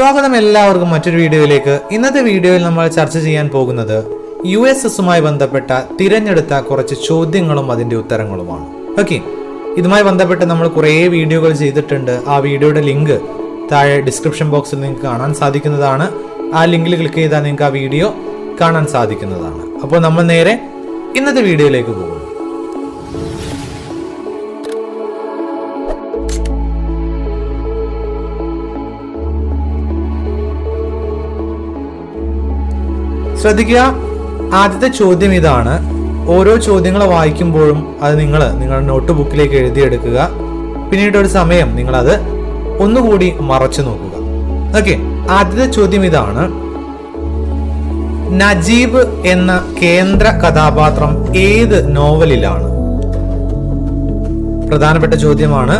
സ്വാഗതം എല്ലാവർക്കും മറ്റൊരു വീഡിയോയിലേക്ക്. ഇന്നത്തെ വീഡിയോയിൽ നമ്മൾ ചർച്ച ചെയ്യാൻ പോകുന്നത് യു എസ് എസുമായി ബന്ധപ്പെട്ട തിരഞ്ഞെടുത്ത കുറച്ച് ചോദ്യങ്ങളും അതിന്റെ ഉത്തരങ്ങളുമാണ്. ഓക്കെ ഇതുമായി ബന്ധപ്പെട്ട് നമ്മൾ കുറേ വീഡിയോകൾ ചെയ്തിട്ടുണ്ട്. ആ വീഡിയോയുടെ ലിങ്ക് താഴെ ഡിസ്ക്രിപ്ഷൻ ബോക്സിൽ നിങ്ങൾക്ക് കാണാൻ സാധിക്കുന്നതാണ്. ആ ലിങ്കിൽ ക്ലിക്ക് ചെയ്താൽ നിങ്ങൾക്ക് ആ വീഡിയോ കാണാൻ സാധിക്കുന്നതാണ്. അപ്പോൾ നമ്മൾ നേരെ ഇന്നത്തെ വീഡിയോയിലേക്ക് പോകുന്നു. ശ്രദ്ധിക്കുക. ആദ്യത്തെ ചോദ്യം ഇതാണ്. ഓരോ ചോദ്യങ്ങൾ വായിക്കുമ്പോഴും അത് നിങ്ങൾ നിങ്ങളുടെ നോട്ട് ബുക്കിലേക്ക് എഴുതിയെടുക്കുക. പിന്നീട് ഒരു സമയം നിങ്ങളത് ഒന്നുകൂടി മറച്ചു നോക്കുക. ഓക്കെ ആദ്യത്തെ ചോദ്യം ഇതാണ്. നജീബ് എന്ന കേന്ദ്ര കഥാപാത്രം ഏത് നോവലിലാണ്? പ്രധാനപ്പെട്ട ചോദ്യമാണ്.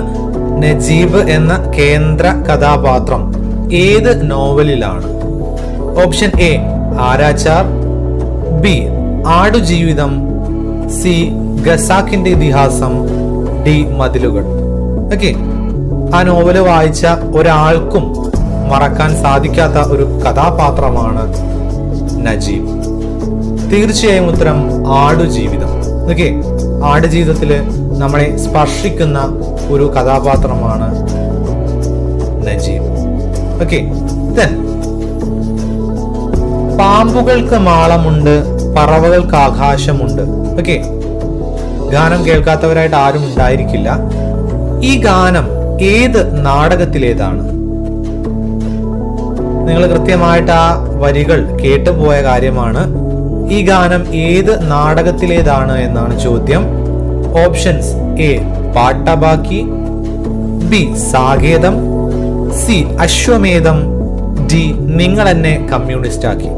നജീബ് എന്ന കേന്ദ്ര കഥാപാത്രം ഏത് നോവലിലാണ്? Option A Aarachar B. Aadujeevitham. C. ഗസാക്കിന്റെ ഇതിഹാസം. ഡി. മതിലുകൾ. ഓക്കെ. ആ നോവൽ വായിച്ച ഒരാൾക്കും മറക്കാൻ സാധിക്കാത്ത ഒരു കഥാപാത്രമാണ് നജീബ്. തീർച്ചയായും ഉത്തരം ആടുജീവിതം. ഓക്കെ. ആടുജീവിതത്തിൽ നമ്മളെ സ്പർശിക്കുന്ന ഒരു കഥാപാത്രമാണ് നജീബ്. ഓക്കെ. പാമ്പുകൾക്ക് മാളമുണ്ട് പറവകൾക്ക് ആകാശമുണ്ട്. ഓക്കെ ഗാനം കേൾക്കാത്തവരായിട്ട് ആരും ഉണ്ടായിരിക്കില്ല. ഈ ഗാനം ഏത് നാടകത്തിലേതാണ്? നിങ്ങൾ കൃത്യമായിട്ട് ആ വരികൾ കേട്ടുപോയ കാര്യമാണ്. ഈ ഗാനം ഏത് നാടകത്തിലേതാണ് എന്നാണ് ചോദ്യം. Options A Pattabakki B Saketham C Ashwamedham D നിങ്ങൾ എന്നെ കമ്മ്യൂണിസ്റ്റ് ആക്കി.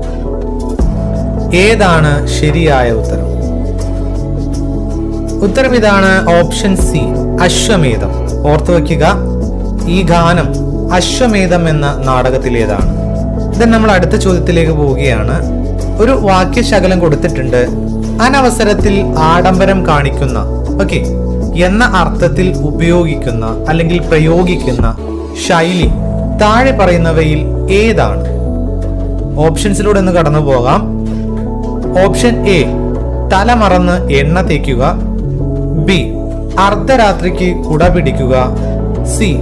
ഏതാണ് ശരിയായ ഉത്തരം? ഉത്തരം ഇതാണ് ഓപ്ഷൻ സി അശ്വമേധം. ഓർത്തു വയ്ക്കുക ഈ ഗാനം അശ്വമേധം എന്ന നാടകത്തിലേതാണ്. ഇത് നമ്മൾ അടുത്ത ചോദ്യത്തിലേക്ക് പോവുകയാണ്. ഒരു വാക്യശകലം കൊടുത്തിട്ടുണ്ട്. അനവസരത്തിൽ ആഡംബരം കാണിക്കുന്ന ഓക്കെ എന്ന അർത്ഥത്തിൽ ഉപയോഗിക്കുന്ന അല്ലെങ്കിൽ പ്രയോഗിക്കുന്ന ശൈലി. താഴെ പറയുന്നവയിൽ ഏതാണ്? ഓപ്ഷൻസിലൂടെ ഒന്ന് കടന്നു പോകാം. ഓപ്ഷൻ എ തല മറന്ന് എണ്ണ തേക്കുക. ബി അർദ്ധരാത്രിക്ക് കുട പിടിക്കുക. സി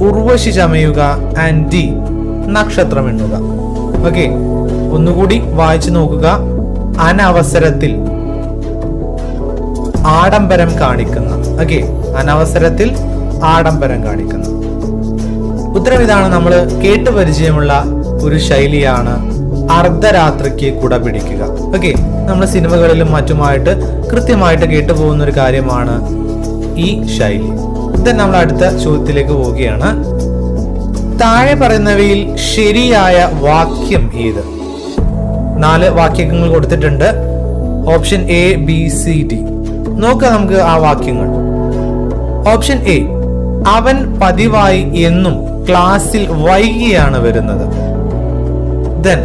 ഉർവശി ചമയുക. ആൻഡ് ഡി നക്ഷത്രം എണ്ണുക. ഓക്കെ ഒന്നുകൂടി വായിച്ചു നോക്കുക. അനവസരത്തിൽ ആഡംബരം കാണിക്കുന്ന ഓക്കെ അനവസരത്തിൽ ആഡംബരം കാണിക്കുന്ന. ഉത്തരം ഇതാണ് നമ്മൾ കേട്ട് പരിചയമുള്ള ഒരു ശൈലിയാണ് അർദ്ധരാത്രിക്ക് കുട പിടിക്കുക. ഓക്കെ നമ്മൾ സിനിമകളിലും മറ്റുമായിട്ട് കൃത്യമായിട്ട് കേട്ടു പോകുന്ന ഒരു കാര്യമാണ് ഈ ശൈലി. ഇതെ നമ്മൾ അടുത്ത ചോദ്യത്തിലേക്ക് പോവുകയാണ്. താഴെ പറയുന്നവയിൽ ശരിയായ വാക്യം ഏത്? നാല് വാക്യങ്ങൾ കൊടുത്തിട്ടുണ്ട്. Option A B C D നോക്കാം നമുക്ക് ആ വാക്യങ്ങൾ. ഓപ്ഷൻ എ അവൻ പതിവായി എന്നും ക്ലാസ്സിൽ വൈകിയാണ് വരുന്നത്. ദെൻ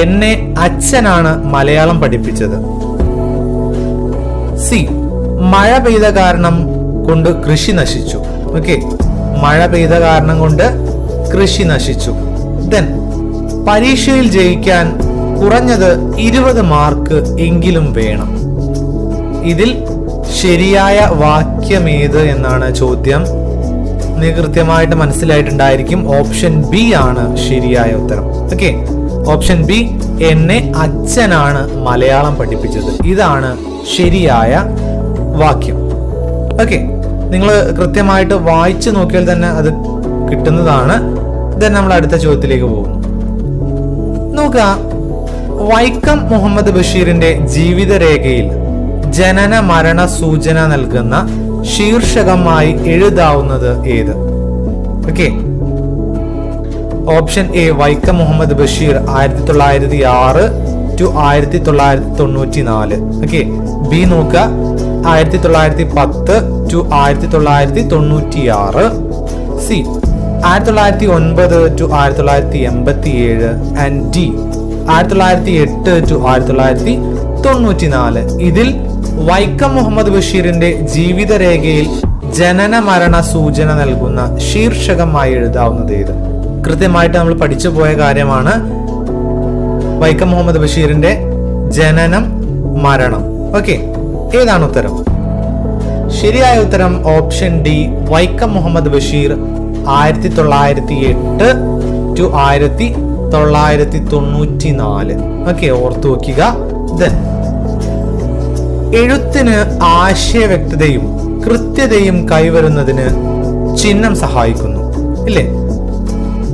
എന്നെ അച്ഛനാണ് മലയാളം പഠിപ്പിച്ചത്. സി മഴ പെയ്ത കാരണം കൊണ്ട് കൃഷി നശിച്ചു. ഓക്കെ മഴ പെയ്ത കാരണം കൊണ്ട് കൃഷി നശിച്ചു. ദെൻ പരീക്ഷയിൽ ജയിക്കാൻ കുറഞ്ഞത് ഇരുപത് മാർക്ക് എങ്കിലും വേണം. ഇതിൽ ശരിയായ വാക്യം ഏത് എന്നാണ് ചോദ്യം? നീ കൃത്യമായിട്ട് മനസ്സിലായിട്ടുണ്ടായിരിക്കും. ഓപ്ഷൻ ബി ആണ് ശരിയായ ഉത്തരം. ഓക്കെ ഓപ്ഷൻ ബി എന്നെ അച്ഛനാണ് മലയാളം പഠിപ്പിച്ചത്. ഇതാണ് ശരിയായ വാക്യം. ഓക്കെ നിങ്ങൾ കൃത്യമായിട്ട് വായിച്ചു നോക്കിയാൽ തന്നെ അത് കിട്ടുന്നതാണ്. ദെൻ നമ്മൾ അടുത്ത ചോദ്യത്തിലേക്ക് പോകുന്നു. നോക്കുക. വൈക്കം മുഹമ്മദ് ബഷീറിന്റെ ജീവിതരേഖയിൽ ജനന മരണ സൂചന നൽകുന്ന ശീർഷകമായി എഴുതാവുന്നത് ഏത്? Okay option A Vaikom Muhammad Basheer ആയിരത്തി തൊള്ളായിരത്തി ആറ് ടു ആയിരത്തി തൊള്ളായിരത്തി തൊണ്ണൂറ്റി നാല് ഓക്കെ ബി നോക്കുക. ആയിരത്തി തൊള്ളായിരത്തി പത്ത് ടു ആയിരത്തി തൊള്ളായിരത്തി തൊണ്ണൂറ്റി ആറ് സി ആയിരത്തി തൊള്ളായിരത്തി ഒൻപത് ടു ആയിരത്തി തൊള്ളായിരത്തി എൺപത്തി ഏഴ് ആൻഡ് ഡി ആയിരത്തി തൊള്ളായിരത്തി എട്ട് ടു ആയിരത്തി തൊള്ളായിരത്തി തൊണ്ണൂറ്റി നാല് ഇതിൽ വൈക്കം മുഹമ്മദ് ബഷീറിന്റെ ജീവിതരേഖയിൽ ജനന മരണ സൂചന നൽകുന്ന ശീർഷകമായി എഴുതാവുന്നത് ഇത്. കൃത്യമായിട്ട് നമ്മൾ പഠിച്ചു പോയ കാര്യമാണ് വൈക്കം മുഹമ്മദ് ബഷീറിന്റെ ജനനം മരണം. ഓക്കെ ഏതാണ് ഉത്തരം? ശരിയായ ഉത്തരം ഓപ്ഷൻ ഡി വൈക്കം മുഹമ്മദ് ബഷീർ ആയിരത്തി തൊള്ളായിരത്തി എട്ട് ടു ആയിരത്തി തൊള്ളായിരത്തി തൊണ്ണൂറ്റി നാല് ഓക്കെ ഓർത്തു വെക്കുക ദെൻ എഴുത്തിന് ആശയവ്യക്തതയും കൃത്യതയും കൈവരുന്നതിന് ചിഹ്നം സഹായിക്കുന്നു. ഇല്ലേ?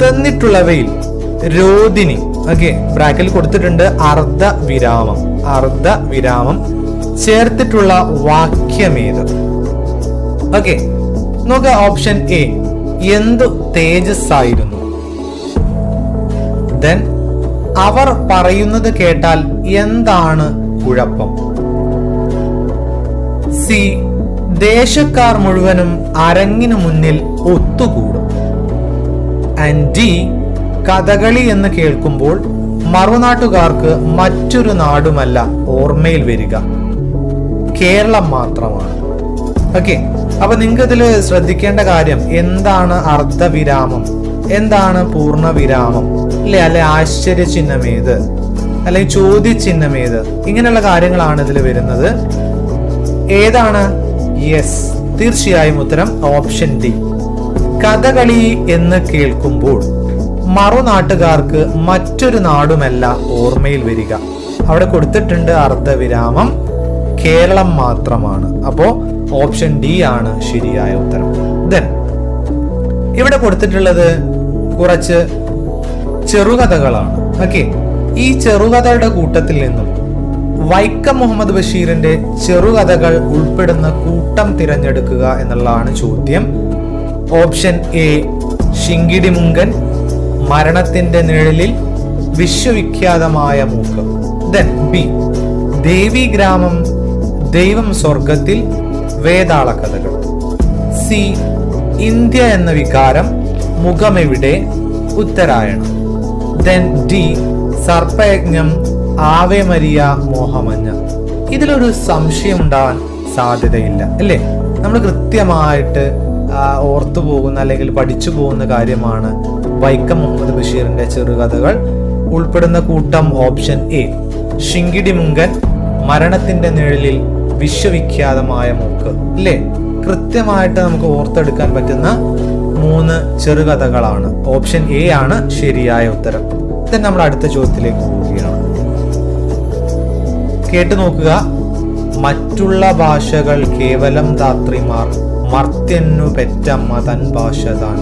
തന്നിട്ടുള്ളവയിൽ രോദിനി ഓക്കെ ബ്രാക്കിൽ കൊടുത്തിട്ടുണ്ട് അർദ്ധ വിരാമം. അർദ്ധ വിരാമം. ചേർത്തിട്ടുള്ള വാക്യമേത്? ഓക്കെ നോക്ക ഓപ്ഷൻ എ എന്തു തേജസ് ആയിരുന്നു ദെൻ അവർ പറയുന്നത് കേട്ടാൽ എന്താണ് കുഴപ്പം? സി ദേശക്കാർ മുഴുവനും അരങ്ങിനു മുന്നിൽ ഒത്തുകൂടും. ആൻഡ് ഡി കഥകളി എന്ന് കേൾക്കുമ്പോൾ മറുനാട്ടുകാർക്ക് മറ്റൊരു നാടുമല്ല ഓർമ്മയിൽ വരിക. കേരളം മാത്രമാണ്. ഓക്കെ അപ്പൊ നിങ്ങൾക്ക് ഇതിൽ ശ്രദ്ധിക്കേണ്ട കാര്യം എന്താണ് അർദ്ധവിരാമം? എന്താണ് പൂർണവിരാമം? അല്ലെ? അല്ലെ ആശ്ചര്യചിഹ്നം ഏത്? അല്ലെങ്കിൽ ചോദ്യചിഹ്നം ഏത്? ഇങ്ങനെയുള്ള കാര്യങ്ങളാണ് ഇതിൽ വരുന്നത്. ഏതാണ്? യെസ് തീർച്ചയായും ഉത്തരം ഓപ്ഷൻ ഡി കഥകളി എന്ന് കേൾക്കുമ്പോൾ മറുനാട്ടുകാർക്ക് മറ്റൊരു നാടുമല്ല ഓർമ്മയിൽ വരിക. അവിടെ കൊടുത്തിട്ടുണ്ട് അർദ്ധവിരാമം. കേരളം മാത്രമാണ്. അപ്പോ ഓപ്ഷൻ ഡി ആണ് ശരിയായ ഉത്തരം. ദെൻ ഇവിടെ കൊടുത്തിട്ടുള്ളത് കുറച്ച് ചെറുകഥകളാണ്. ഓക്കെ ഈ ചെറുകഥയുടെ കൂട്ടത്തിൽ നിന്നും വൈക്കം മുഹമ്മദ് ബഷീറിന്റെ ചെറുകഥകൾ ഉൾപ്പെടുന്ന കൂട്ടം തിരഞ്ഞെടുക്കുക എന്നുള്ളതാണ് ചോദ്യം. ഓപ്ഷൻ എ ശിങ്കിടി മുങ്കൻ മരണത്തിന്റെ നിഴലിൽ വിശ്വവിഖ്യാതമായ മൂക്കം. ദെൻ ബി ദേവി ഗ്രാമം ദൈവം സ്വർഗത്തിൽ വേതാള കഥകൾ സി ഇന്ത്യ എന്ന വികാരം മുഖമെവിടെ? ഉത്തരായണം. ദെൻ ഡി സർപ്പയജ്ഞം ആവേ മരിയ മോഹമഞ്ഞ. ഇതിലൊരു സംശയം ഉണ്ടാവാൻ സാധ്യതയില്ല അല്ലേ? നമ്മൾ കൃത്യമായിട്ട് ഓർത്തു പോകുന്ന അല്ലെങ്കിൽ പഠിച്ചു പോകുന്ന കാര്യമാണ് വൈക്കം മുഹമ്മദ് ബഷീറിന്റെ ചെറുകഥകൾ. ഉൾപ്പെടുന്ന കൂട്ടം ഓപ്ഷൻ എ ഷിങ്കിടി മുങ്കൻ മരണത്തിന്റെ നിഴലിൽ വിശ്വവിഖ്യാതമായ മൂക്ക് അല്ലേ? കൃത്യമായിട്ട് നമുക്ക് ഓർത്തെടുക്കാൻ പറ്റുന്ന മൂന്ന് ചെറുകഥകളാണ്. ഓപ്ഷൻ എ ആണ് ശരിയായ ഉത്തരം. then നമ്മൾ അടുത്ത ചോദ്യത്തിലേക്ക് പോവുകയാണ് കേട്ടു നോക്കുക. മറ്റുള്ള ഭാഷകൾ കേവലം ധാത്രിമാർ. മർത്യന്നു പെറ്റമ്മ തൻ ഭാഷ താൻ.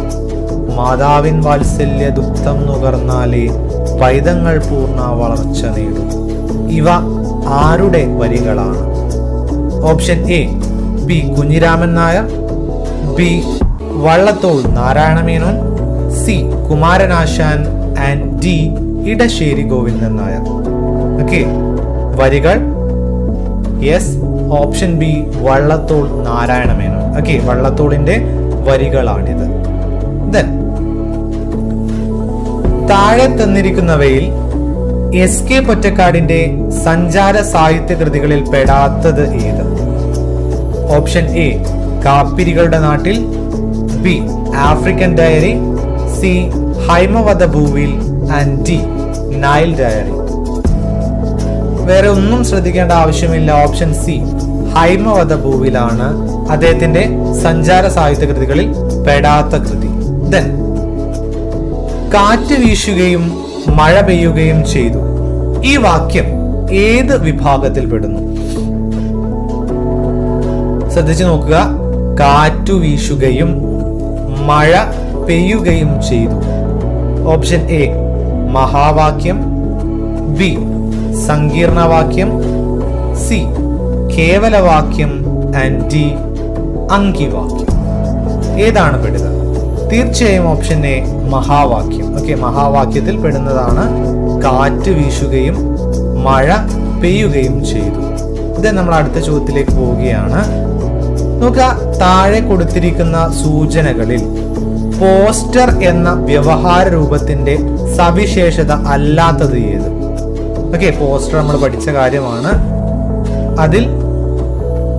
മാതാവിൻ വാത്സല്യ ദുഃഖം നുകർന്നാലേ പൈതങ്ങൾ പൂർണ വളർച്ച നേടും. ഇവ ആരുടെ വരികളാണ്? Option A P Kunhiraman Nair B Vallathol Narayana Menon C Kumaranasan and D Edasseri Govindan Nair. Okay. വരികൾ. Yes option B Vallathol Narayana Menon. Okay വള്ളത്തോളിന്റെ വരികളാണിത്. ദെൻ താഴെ തന്നിരിക്കുന്നവയിൽ എസ് കെ പൊറ്റക്കാടിന്റെ സഞ്ചാര സാഹിത്യ കൃതികളിൽ പെടാത്തത് ഏത്? ഓപ്ഷൻ എ കാപ്പിരികളുടെ നാട്ടിൽ. ബി ആഫ്രിക്കൻ ഡയറി സി ഹൈമവധ ഭൂവിൽ. ആൻഡ് ഡി നൈൽ ഡയറി വേറെ ഒന്നും ശ്രദ്ധിക്കേണ്ട ആവശ്യമില്ല. ഓപ്ഷൻ സി ഹൈമവധ ഭൂവിലാണ് അദ്ദേഹത്തിന്റെ സഞ്ചാര സാഹിത്യ കൃതികളിൽ പെടാത്ത കൃതി. ദെൻ കാറ്റ് വീശുകയും മഴ പെയ്യുകയും ചെയ്തു. ഈ വാക്യം ഏത് വിഭാഗത്തിൽ പെടുന്നു? ശ്രദ്ധിച്ചു നോക്കുക. കാറ്റു വീശുകയും മഴ പെയ്യുകയും ചെയ്തു. ഓപ്ഷൻ എ മഹാവാക്യം. ബി സങ്കീർണവാക്യം സി. കേവലവാക്യം ആൻഡ് ഡി. അങ്കിവാക്യം. ഏതാണ് പെടുന്നത് തീർച്ചയായും ഓപ്ഷൻ എ മഹാവാക്യം. ഓക്കെ മഹാവാക്യത്തിൽ പെടുന്നതാണ് കാറ്റ് വീശുകയും മഴ പെയ്യുകയും ചെയ്തു. ഇത് നമ്മൾ അടുത്ത ചോദ്യത്തിലേക്ക് പോവുകയാണ്. നോക്കുക താഴെ കൊടുത്തിരിക്കുന്ന സൂചനകളിൽ പോസ്റ്റർ എന്ന വ്യവഹാര രൂപത്തിന്റെ സവിശേഷത അല്ലാത്തത് ഏത്? ഓക്കെ പോസ്റ്റർ നമ്മൾ പഠിച്ച കാര്യമാണ്. അതിൽ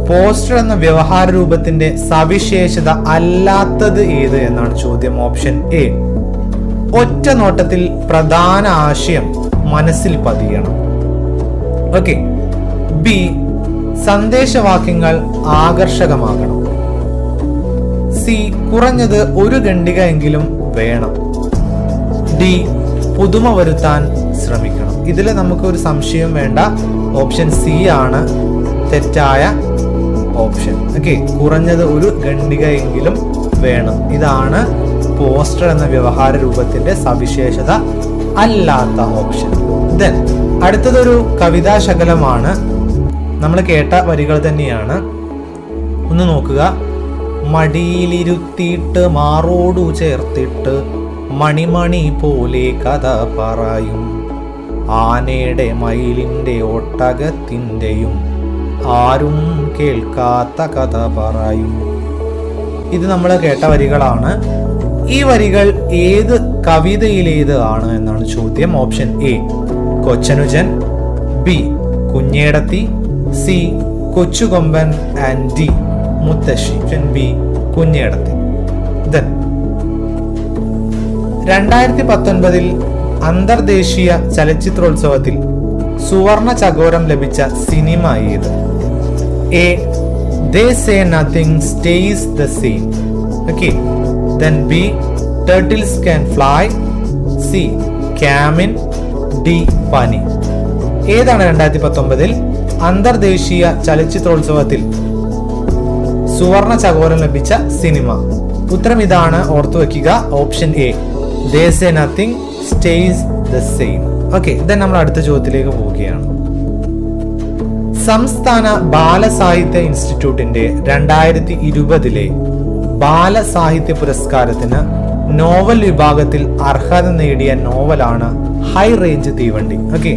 പോസ്റ്റർ എന്ന വ്യവഹാര രൂപത്തിന്റെ സവിശേഷത അല്ലാത്തത് ഏത് എന്നാണ് ചോദ്യം ഓപ്ഷൻ എ. ഒറ്റ നോട്ടത്തിൽ പ്രധാന ആശയം മനസ്സിൽ പതിയണം. ഓക്കെ ബി സന്ദേശവാക്യങ്ങൾ ആകർഷകമാകണം. സി കുറഞ്ഞത് ഒരു ഖണ്ഡിക എങ്കിലും വേണം. ഡി പുതുമ വരുത്താൻ ശ്രമിക്കണം. ഇതിൽ നമുക്ക് ഒരു സംശയം വേണ്ട. ഓപ്ഷൻ സി ആണ് തെറ്റായ ഓപ്ഷൻ. ഓക്കെ കുറഞ്ഞത് ഒരു ഖണ്ഡിക എങ്കിലും വേണം. ഇതാണ് പോസ്റ്റർ എന്ന വ്യവഹാര രൂപത്തിന്റെ സവിശേഷത അല്ലാത്ത ഓപ്ഷൻ. ദെൻ അടുത്തതൊരു കവിതാ ശകലമാണ്. നമ്മൾ കേട്ട വരികൾ തന്നെയാണ്. ഒന്ന് നോക്കുക. മടിയിലിരുത്തിയിട്ട് മാറോടു ചേർത്തിട്ട് മണിമണി പോലെ കഥ പറയും. ആനയുടെ മയിലിന്റെ ഒട്ടകത്തിന്റെയും ആരും കേൾക്കാത്ത കഥ പറയും. ഇത് നമ്മൾ കേട്ട വരികളാണ്. ഈ വരികൾ ഏത് കവിതയിലേത് ആണ് എന്നാണ് ചോദ്യം. ഓപ്ഷൻ എ കൊച്ചനുജൻ ബി കുഞ്ഞേടത്തി സി കൊച്ചുകൊമ്പൻ ആൻഡ് ഡി മുത്തശ്ശി. ഓപ്ഷൻ ബി കുഞ്ഞേടത്തി. രണ്ടായിരത്തി പത്തൊൻപതിൽ അന്തർദേശീയ ചലച്ചിത്രോത്സവത്തിൽ സുവർണ ചകോരം ലഭിച്ച സിനിമ ഏത് A they say nothing stays the same. Okay. Then B turtles can fly. C ക്യാമിൻ. D പനി. ഏതാണ് രണ്ടായിരത്തി പത്തൊമ്പതിൽ അന്തർദേശീയ ചലച്ചിത്രോത്സവത്തിൽ സുവർണ ചകോരം ലഭിച്ച സിനിമ? ഉത്തരം ഇതാണ് ഓർത്തു വയ്ക്കുക option A they say nothing stays the same okay then നമ്മൾ അടുത്ത ചോദ്യത്തിലേക്ക് പോവുകയാണ്. സംസ്ഥാന ബാലസാഹിത്യ ഇൻസ്റ്റിറ്റ്യൂട്ടിന്റെ രണ്ടായിരത്തി ഇരുപതിലെ ബാലസാഹിത്യ പുരസ്കാരത്തിന് നോവൽ വിഭാഗത്തിൽ അർഹത നേടിയ നോവലാണ് ഹൈ റേഞ്ച് തീവണ്ടി. ഓക്കെ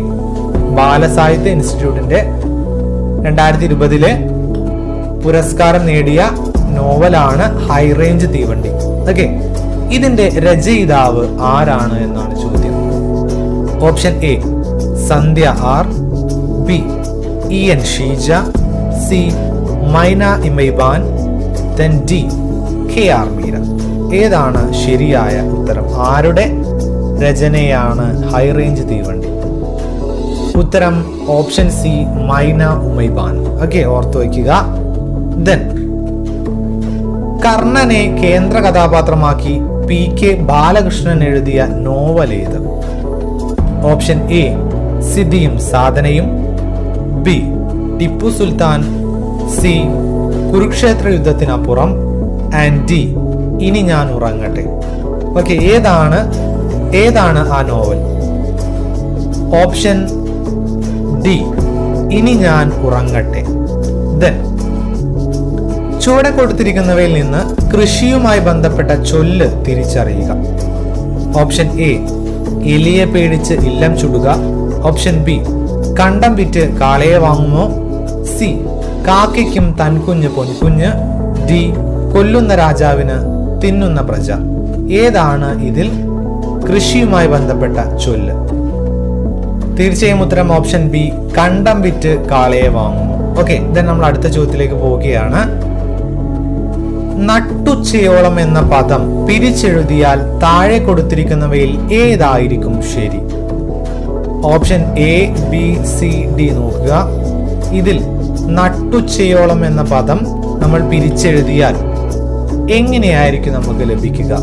ബാലസാഹിത്യ ഇൻസ്റ്റിറ്റ്യൂട്ടിന്റെ രണ്ടായിരത്തി ഇരുപതിലെ പുരസ്കാരം നേടിയ നോവലാണ് ഹൈ റേഞ്ച് തീവണ്ടി. ഓക്കെ ഇതിന്റെ രചയിതാവ് ആരാണ് എന്നാണ് ചോദ്യം. Option A Sandhya R B E N Sheeja C Maina Umaiban then D K R Meera. ഏതാണ് ശരിയായ ഉത്തരം? ആരുടെ രചനയാണ് ഹൈ റേഞ്ച് തീവണ്ടി? ഉത്തരം ഓപ്ഷൻ സി മൈന ഉമൈബാൻ. ഓക്കെ ഓർത്തു വയ്ക്കുക. ദെൻ കർണനെ കേന്ദ്ര കഥാപാത്രമാക്കി പി കെ ബാലകൃഷ്ണൻ എഴുതിയ നോവൽ ഏത്? ഓപ്ഷൻ എ സിദ്ധിയും സാധനയും. ബി ടിപ്പു സുൽത്താൻ. സി കുരുക്ഷേത്ര യുദ്ധത്തിനപ്പുറം. ആൻഡ് ഡി ഇനി ഞാൻ ഉറങ്ങട്ടെ. ഓക്കെ ഏതാണ് ഏതാണ് ആ നോവൽ? ഓപ്ഷൻ ഡി ഇനി ഞാൻ ഉറങ്ങട്ടെ. ദെൻ ചുവടെ കൊടുത്തിരിക്കുന്നവയിൽ നിന്ന് കൃഷിയുമായി ബന്ധപ്പെട്ട ചൊല്ല് തിരിച്ചറിയുക. ഓപ്ഷൻ എ എലിയെ പേടിച്ച് ഇല്ലം ചുടുക. ഓപ്ഷൻ ബി കണ്ടം വിറ്റ് കാളയെ വാങ്ങുമോ സി കാക്കയ്ക്കും തൻകുഞ്ഞ് പൊൻകുഞ്ഞ്. ഡി കൊല്ലുന്ന രാജാവിന് തിന്നുന്ന പ്രജ. ഏതാണ് ഇതിൽ കൃഷിയുമായി ബന്ധപ്പെട്ട ചൊല്ല്? തീർച്ചയായും ഉത്തരം ഓപ്ഷൻ ബി കണ്ടം വിറ്റ് കാളയെ വാങ്ങുമോ ഓക്കെ ദെൻ നമ്മൾ അടുത്ത ചോദ്യത്തിലേക്ക് പോവുകയാണ്. നട്ടുച്ചയോളം എന്ന പദം പിരിച്ചെഴുതിയാൽ താഴെ കൊടുത്തിരിക്കുന്നവയിൽ ഏതായിരിക്കും ശരി? Option A B C D നോക്കുക. ഇതിൽ നട്ടുച്ചയോളം എന്ന പദം നമ്മൾ പിരിച്ചെഴുതിയാൽ എങ്ങനെയായിരിക്കും നമുക്ക് ലഭിക്കുക?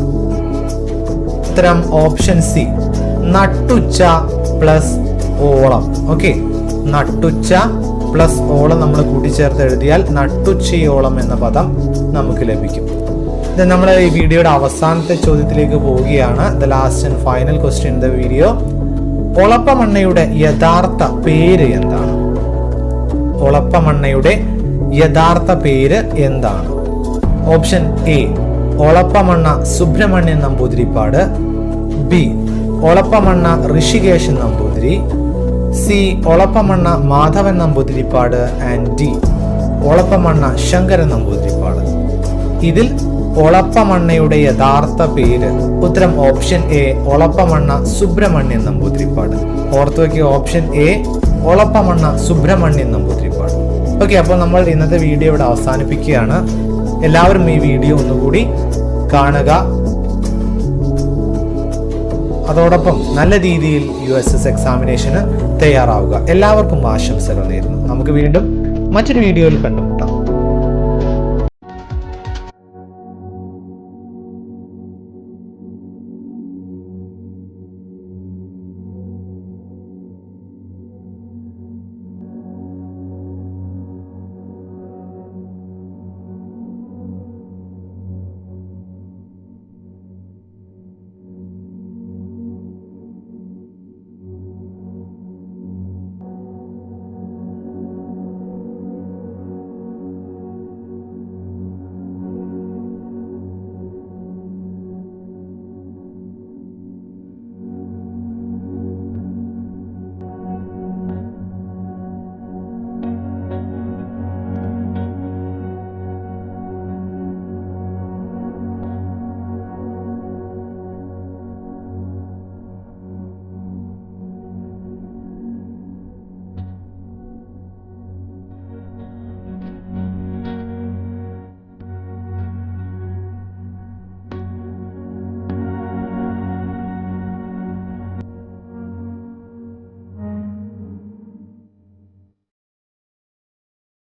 ഉത്തരം ഓപ്ഷൻ സി നട്ടുച്ച പ്ലസ് ഓളം. ഓക്കെ? നട്ടുച്ച പ്ലസ് ഓളം നമ്മൾ കൂട്ടിച്ചേർത്ത് എഴുതിയാൽ നട്ടുച്ചയോളം എന്ന പദം നമുക്ക് ലഭിക്കും. ഇത് നമ്മൾ ഈ വീഡിയോയുടെ അവസാനത്തെ ചോദ്യത്തിലേക്ക് പോവുകയാണ്. The last and final question the video ഒളപ്പമണ്ണയുടെ യഥാർത്ഥ പേര് എന്താണ്? ഒളപ്പമണ്ണയുടെ യഥാർത്ഥ പേര് എന്താണ്? Option A Olappamanna Subrahmanyan Namboothirippad. B Olappamanna Hrishikeshan Namboothiri. C Olappamanna Madhavan Namboothirippad. And D Olappamanna Sankaran Namboothirippad. ഇതിൽ ഒളപ്പമണ്ണയുടെ യഥാർത്ഥ പേര്. ഉത്തരം ഓപ്ഷൻ എ ഒളപ്പമണ്ണ സുബ്രഹ്മണ്യൻ നമ്പൂതിരിപ്പാട്. ഓർത്തു വയ്ക്കുക option A Olappamanna Subrahmanyan Namboothirippad. Okay അപ്പോൾ നമ്മൾ ഇന്നത്തെ വീഡിയോ ഇവിടെ അവസാനിപ്പിക്കുകയാണ്. എല്ലാവരും ഈ വീഡിയോ ഒന്നുകൂടി കാണുക. അതോടൊപ്പം നല്ല രീതിയിൽ യു എസ് എസ് എക്സാമിനേഷന് തയ്യാറാവുക. എല്ലാവർക്കും ആശംസകൾ നേരുന്നു. നമുക്ക് വീണ്ടും മറ്റൊരു വീഡിയോയിൽ കണ്ടു